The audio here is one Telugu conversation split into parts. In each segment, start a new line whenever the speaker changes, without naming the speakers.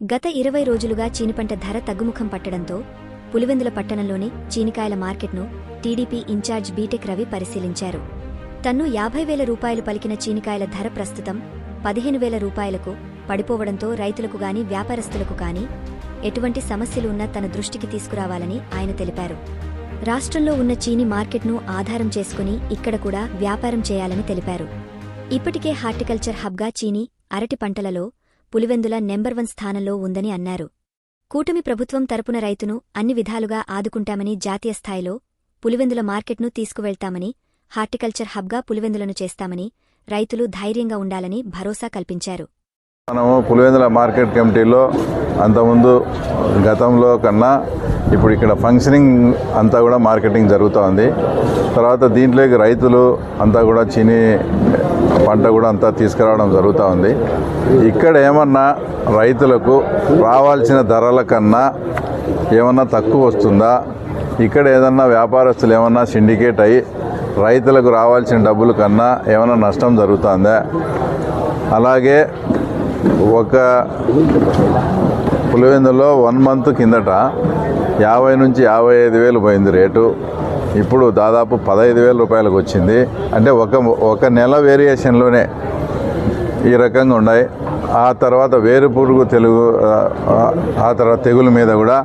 గత ఇరవై రోజులుగా చీనిపంట ధర తగ్గుముఖం పట్టడంతో పులివెందుల పట్టణంలోని చీనికాయల మార్కెట్ను టీడీపీ ఇన్ఛార్జ్ బీటెక్ రవి పరిశీలించారు. తన్ను యాభై వేల రూపాయలు పలికిన చీనికాయల ధర ప్రస్తుతం పదిహేను వేల రూపాయలకు పడిపోవడంతో రైతులకు గాని వ్యాపారస్తులకు గాని ఎటువంటి సమస్యలు ఉన్నా తన దృష్టికి తీసుకురావాలని ఆయన తెలిపారు. రాష్ట్రంలో ఉన్న చీని మార్కెట్ను ఆధారం చేసుకుని ఇక్కడ కూడా వ్యాపారం చేయాలని తెలిపారు. ఇప్పటికే హార్టికల్చర్ హబ్గా చీని అరటి పంటలలో పులివెందుల నెంబర్ వన్ స్థానంలో ఉందని అన్నారు. కూటమి ప్రభుత్వం తరపున రైతును అన్ని విధాలుగా ఆదుకుంటామని జాతీయ స్థాయిలో పులివెందుల మార్కెట్ను తీసుకువెళ్తామని హార్టికల్చర్ హబ్గా పులివెందులను చేస్తామని రైతులు ధైర్యంగా ఉండాలని భరోసా కల్పించారు.
మనము పులివెందుల మార్కెట్ కమిటీలో అంతకుముందు గతంలో కన్నా ఇప్పుడు ఇక్కడ ఫంక్షనింగ్ అంతా కూడా మార్కెటింగ్ జరుగుతూ ఉంది తర్వాత దీంట్లోకి రైతులు అంతా కూడా చిని పంట కూడా అంతా తీసుకురావడం జరుగుతూ ఉంది. ఇక్కడ ఏమన్నా రైతులకు రావాల్సిన ధరల కన్నా ఏమన్నా తక్కువ వస్తుందా? ఇక్కడ ఏదన్నా వ్యాపారస్తులు ఏమన్నా సిండికేట్ అయ్యి రైతులకు రావాల్సిన డబ్బుల కన్నా ఏమైనా నష్టం జరుగుతుందా? అలాగే ఒక పులివెందులో వన్ మంత్ కిందట యాభై నుంచి యాభై ఐదు వేలు పోయింది రేటు. ఇప్పుడు దాదాపు పదహైదు వేల రూపాయలకు వచ్చింది. అంటే ఒక ఒక నెల వేరియేషన్లోనే ఈ రకంగా ఉన్నాయి. ఆ తర్వాత వేరు పురుగు తెలుగు ఆ, తర్వాత తెగుల మీద కూడా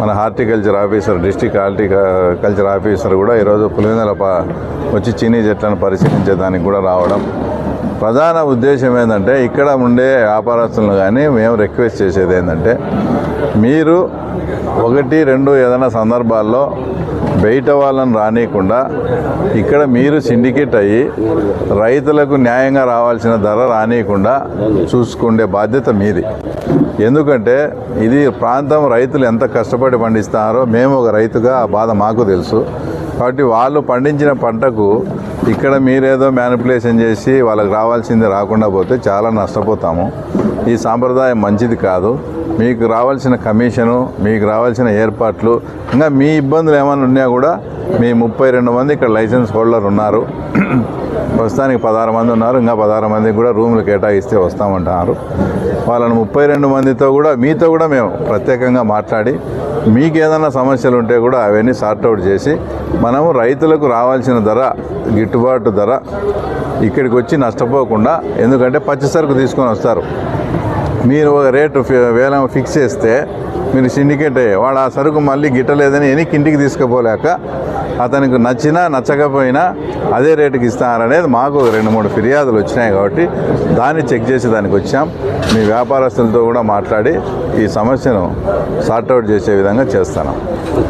మన horticulture officer district horticulture officer కూడా ఈరోజు పులివెందుల ప- వచ్చి చీనీ చెట్లను పరిశీలించేదానికి కూడా రావడం. ప్రధాన ఉద్దేశం ఏంటంటే ఇక్కడ ఉండే వ్యాపారస్తులను కానీ మేము రిక్వెస్ట్ చేసేది ఏంటంటే మీరు ఒకటి రెండు ఏదైనా సందర్భాల్లో బయట వాళ్ళని రానియకుండా ఇక్కడ మీరు సిండికేట్ అయ్యి రైతులకు న్యాయంగా రావాల్సిన ధర రానియకుండా చూసుకునే బాధ్యత మీది. ఎందుకంటే ఇది ప్రాంతం రైతులు ఎంత కష్టపడి పండిస్తారో మేము ఒక రైతుగా ఆ బాధ మాకు తెలుసు. కాబట్టి వాళ్ళు పండించిన పంటకు ఇక్కడ మీరేదో మ్యానిపులేషన్ చేసి వాళ్ళకి రావాల్సింది రాకుండా పోతే చాలా నష్టపోతాము. ఈ సాంప్రదాయం మంచిది కాదు. మీకు రావాల్సిన కమిషను మీకు రావాల్సిన ఏర్పాట్లు ఇంకా మీ ఇబ్బందులు ఏమైనా ఉన్నా కూడా మీ ముప్పై రెండు మంది ఇక్కడ లైసెన్స్ హోల్డర్ ఉన్నారు. ప్రస్తుతానికి పదహారు మంది ఉన్నారు. ఇంకా పదహారు మందికి కూడా రూములు కేటాయిస్తే వస్తామంటున్నారు. వాళ్ళని ముప్పై రెండు మందితో కూడా మీతో కూడా మేము ప్రత్యేకంగా మాట్లాడి మీకు ఏదైనా సమస్యలు ఉంటే కూడా అవన్నీ సార్ట్అవుట్ చేసి మనము రైతులకు రావాల్సిన ధర గిట్టుబాటు ధర ఇక్కడికి వచ్చి నష్టపోకుండా ఎందుకంటే పచ్చి సరుకు తీసుకొని వస్తారు. మీరు ఒక రేటు ఫి- వేలం ఫిక్స్ చేస్తే మీరు సిండికేట్ అయ్యే వాడు ఆ సరుకు మళ్ళీ గిట్టలేదని ఎనికి ఇంటికి తీసుకుపోలేక అతనికి నచ్చినా నచ్చకపోయినా అదే రేటుకి ఇస్తారనేది మాకు రెండు మూడు ఫిర్యాదులు వచ్చినాయి కాబట్టి దాన్ని చెక్ చేసి దానికి వచ్చాం. మీ వ్యాపారస్తులతో కూడా మాట్లాడి ఈ సమస్యను సార్ట్అవుట్ చేసే విధంగా చేస్తాను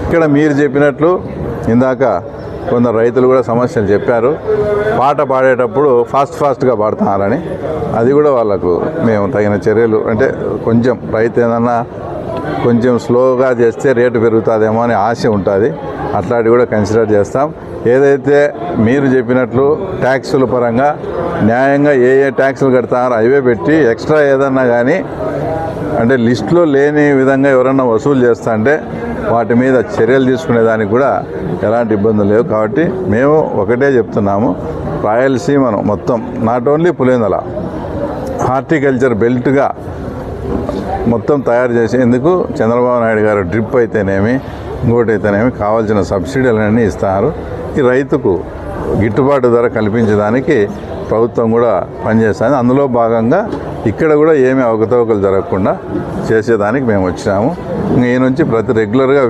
ఇక్కడ మీరు చెప్పినట్లు ఇందాక కొందరు రైతులు కూడా సమస్యలు చెప్పారు. పాట పాడేటప్పుడు ఫాస్ట్ ఫాస్ట్గా పాడుతున్నారని. అది కూడా వాళ్ళకు మేము తగిన చర్యలు అంటే కొంచెం రైతు ఏదన్నా కొంచెం స్లోగా చేస్తే రేటు పెరుగుతుందేమో అని ఆశ ఉంటుంది. అట్లాంటివి కూడా కన్సిడర్ చేస్తాం. ఏదైతే మీరు చెప్పినట్లు ట్యాక్సుల పరంగా న్యాయంగా ఏ ఏ ట్యాక్సులు కడతారో అవే పెట్టి ఎక్స్ట్రా ఏదన్నా కానీ అంటే లిస్టులో లేని విధంగా ఎవరన్నా వసూలు చేస్తా అంటే వాటి మీద చర్యలు తీసుకునేదానికి కూడా ఎలాంటి ఇబ్బందులు లేవు. కాబట్టి మేము ఒకటే చెప్తున్నాము. రాయలసీమను మొత్తం నాట్ ఓన్లీ పులేందల హార్టికల్చర్ బెల్ట్గా మొత్తం తయారు చేసేందుకు చంద్రబాబు నాయుడు గారు డ్రిప్ అయితేనేమి ఇంకోటి అయితేనేమి కావాల్సిన సబ్సిడీలన్నీ ఇస్తారు. ఈ రైతుకు గిట్టుబాటు ధర కల్పించడానికి ప్రభుత్వం కూడా పనిచేస్తుంది. అందులో భాగంగా ఇక్కడ కూడా ఏమి అవకతవకలు జరగకుండా చేసేదానికి మేము వచ్చినాము. ఇంకా ఈ నుంచి ప్రతి రెగ్యులర్గా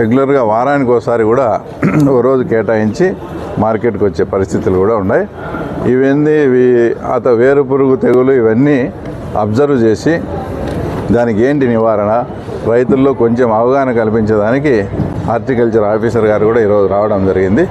రెగ్యులర్గా వారానికి ఒకసారి కూడా ఓ రోజు కేటాయించి మార్కెట్కి వచ్చే పరిస్థితులు కూడా ఉన్నాయి. ఇవన్నీ ఇవి అత వేరు పురుగు తెగులు ఇవన్నీ అబ్జర్వ్ చేసి దానికి ఏంటి నివారణ? రైతుల్లో కొంచెం అవగాహన కల్పించడానికి హార్టికల్చర్ ఆఫీసర్ గారు కూడా ఈరోజు రావడం జరిగింది.